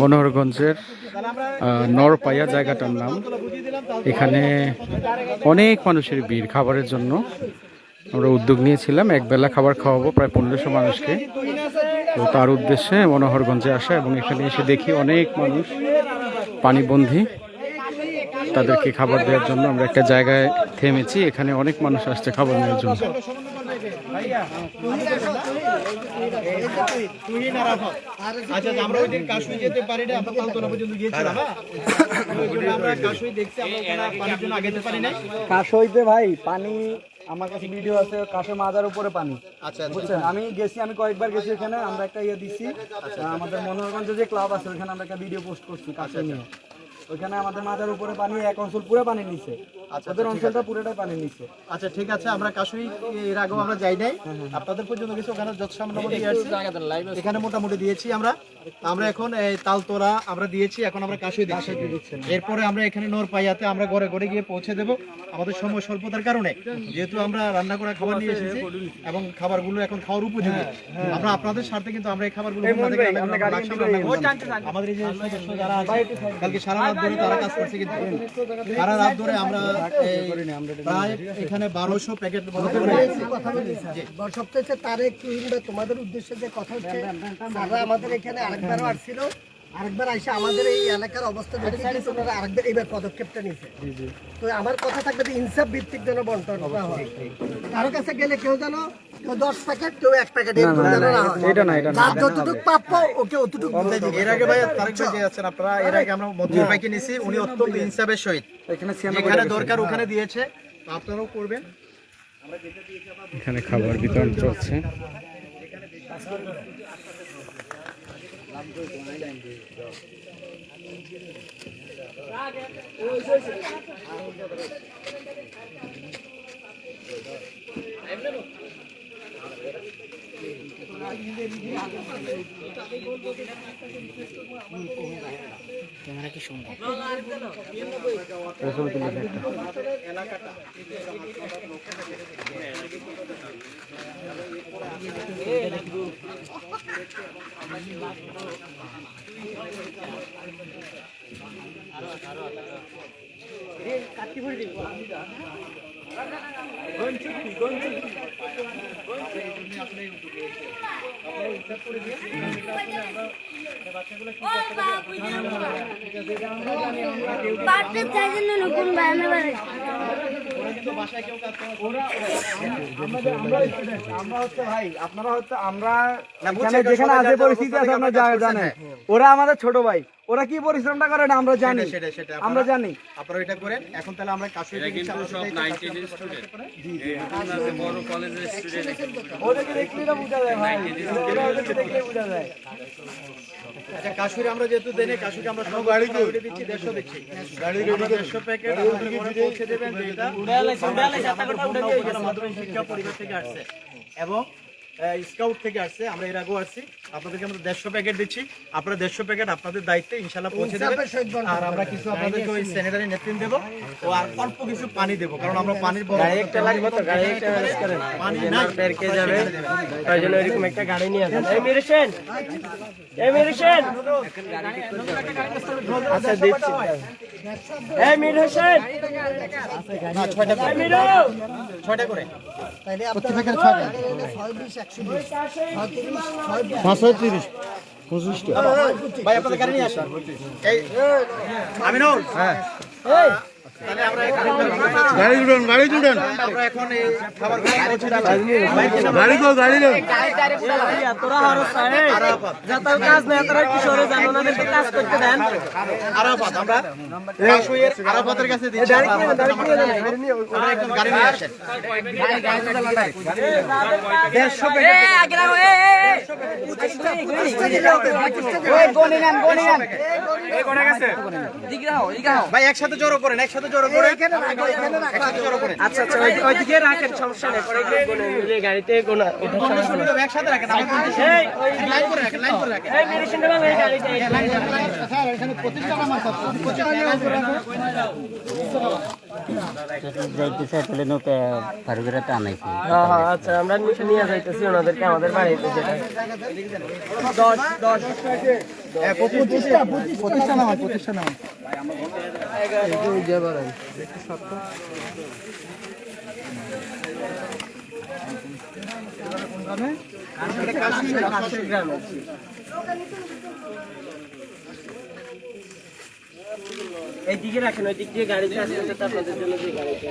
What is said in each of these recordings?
মনোহরগঞ্জের নরপাইয়া জায়গাটার নাম। এখানে অনেক মানুষের ভিড় খাবারের জন্য। আমরা উদ্যোগ নিয়েছিলাম, একবেলা খাবার খাওয়াবো প্রায় পনেরোশো মানুষকে। তো তার উদ্দেশ্যে মনোহরগঞ্জে আসা এবং এখানে এসে দেখি অনেক মানুষ পানিবন্ধী তাদেরকে খাবার দেওয়ার জন্য আমরা একটা জায়গায় থেমেছি এখানে অনেক মানুষ আসছে খাবার নেওয়ার জন্য। আচ্ছা আচ্ছা, আমরা ওই দিন কাশুই যেতে পারি না আমরা তালতলা পর্যন্ত গিয়েছিলাম হ্যাঁ? ওই জন্য আমরা কাশুই দেখছি আমরা ওখানে পানির জন্য আগে যেতে পারি নাই। কাশইতে ভাই পানি আমার কাছে ভিডিও আছে কাশে মাজার উপরে পানি। আচ্ছা বুঝছেন? আমি গেছি আমি কয়েকবার গেছি এখানে আমরা একটা ইয়ে দিচ্ছি আমাদের মনোরঞ্জনে যে ক্লাব আছে ওখানে আমরা একটা ভিডিও পোস্ট করছি কাশে নিয়ে। ওইখানে আমাদের মাজার উপরে পানি এক অঞ্চল পুরো পানি নিচ্ছে ওদের অঞ্চলটা পুরোটাই পানি নিচ্ছে আচ্ছা ঠিক আছে আমরা কাশুই এর আগেও আমরা যাই নাই। আপনাদের পর্যন্ত গেছি ওখানে যত এখানে মোটামুটি দিয়েছি আমরা। আমরা এখন এই তালতোরা আমরা দিয়েছি এখন আমরা কাশুই দিচ্ছি। এরপরে আমরা এখানে নোর পাইয়াতে আমরা ঘরে ঘরে গিয়ে পৌঁছে দেব আমাদের সময় স্বল্পতার কারণে। যেহেতু আমরা রান্না করা খাবার নিয়ে এসেছি এবং খাবারগুলো এখন খাওয়ার উপযোগী। আমরা আপনাদের স্বার্থে কিন্তু আমরা এই খাবারগুলো। আমাদের যে যারা আছে কালকে সারা রাত ধরে তারা কাজ করছে কিন্তু। সারা রাত ধরে আমরা প্রায় এখানে বারোশো প্যাকেট তারেক তোমাদের উদ্দেশ্যে যে কথা হচ্ছে স্যাররা আমাদের এখানে আরেকবারও আসছিল। আরেকবার আসে আমাদের এই এলাকার অবস্থা দেখে কিন্তু ওনারা আরেকবার এইবার পদক্ষেপটা নিয়েছে। তো আমার কথা থাকবে যে ইনসাফ ভিত্তিক যেন বন্টন করা হয়। কারও কাছে গেলে কেউ যেন কেউ দশ প্যাকেট কেউ এক প্যাকেট না এটা না এটা না যতটুকু প্রাপ্য ওকে অতটুকু দিবে। এর আগে ভাই তারেক ভাই যে আছেন আপনারা এর আগে আমরা নিছি উনি অত্যন্ত ইনসাফের সহিত। এখানে দরকার ওখানে দিয়েছে। আপনারাও করবেন। এখানে খাবার বিতরণ চলছে। নতুন বায়ানে বাড়ে আমরা হচ্ছে ভাই আমরা যেখানে আছে পরিস্থিতি আছে আপনারা জানেন ওরা আমাদের ছোট ভাই। ওরা কি পরিশ্রমটা করে না আমরা জানি। সেটা সেটা আমরা জানি। আপনারা এটা করেন এখন তাহলে আমরা কাছে ওদেরকে দেখলেই তো বোঝা যায় ভাই। ওরা ওদেরকে দেখলেই বোঝা যায়। আচ্ছা কাশুরে আমরা যেহেতু দেনে কাশুকে আমরা সব গাড়ি দিচ্ছি দেড়শো দিচ্ছি। গাড়ি দেড়শো প্যাকেট আমাদের ঘরে পৌঁছে দেবেন মাধ্যমিক শিক্ষা পরিবার থেকে আসছে। এবং স্কাউট থেকে আসছে আমরা এর আগেও আসছি। আপনাদেরকে আমরা দেড়শো প্যাকেট দিচ্ছি। আপনারা দেড়শো প্যাকেট আপনাদের দায়িত্বে ইনশাল্লাহ পৌঁছে দেবেন। আর আমরা কিছু আপনাদেরকে ওই স্যানিটারি নেপকিন দেবো ও আর অল্প কিছু পানি দেবো কারণ আমরা পানির বড় একটা লাগবে তো গাড়ি একটা ম্যানেজ করেন। পানি যাবে? তাই জন্য এরকম একটা গাড়ি নিয়ে আসেন। এই মেরেছেন এই মেরেছেন আচ্ছা দিচ্ছি। এই মির হোসেন! ছয়টা করে এই মিরু ছয়টা করে। তাইলে আপনারা ছয় বিশ একশো বিশ ছয় তিরিশ ছয় ভাই আপনাদের গাড়ি নিয়ে আসেন। এই আমিনুল। হ্যাঁ। গাড়ি জুড়েন গাড়ি জুড়েন আমরা এখন এই খাবার গাড়ি কো গাড়ি লো তোরা হারস যাতার কাজ না তারা কিশোরে জানো না দেখে কাজ করতে দেন। আরাফাত আমরা আরাফাতের কাছে দিচ্ছি গাড়ি নিয়ে আসেন। দেড়শো ভাই একসাথে জড়ো করেন একসাথে জড়ো করেন একসাথে জড়ো করেন আচ্ছা আচ্ছা রাখেন সমস্যা নেই গাড়িতে গোনা একসাথে রাখেন। লাইন যাইতেছে তাহলে নৌকা পার করে টানাইছে আচ্ছা আমরা নিচে নিয়ে যাইতেছি ওনাদেরকে আমাদের বাড়িতে যেটা। দশ দশ। প্রতিষ্ঠা প্রতিষ্ঠা নামা প্রতিষ্ঠা নামা। এই দিকে রাখেন ওই দিক দিয়ে গাড়িতে আসতে আপনাদের জন্য যে গাড়িটা।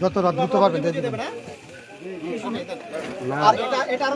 যত রাত দ্রুত পারবেন আর এটা এটা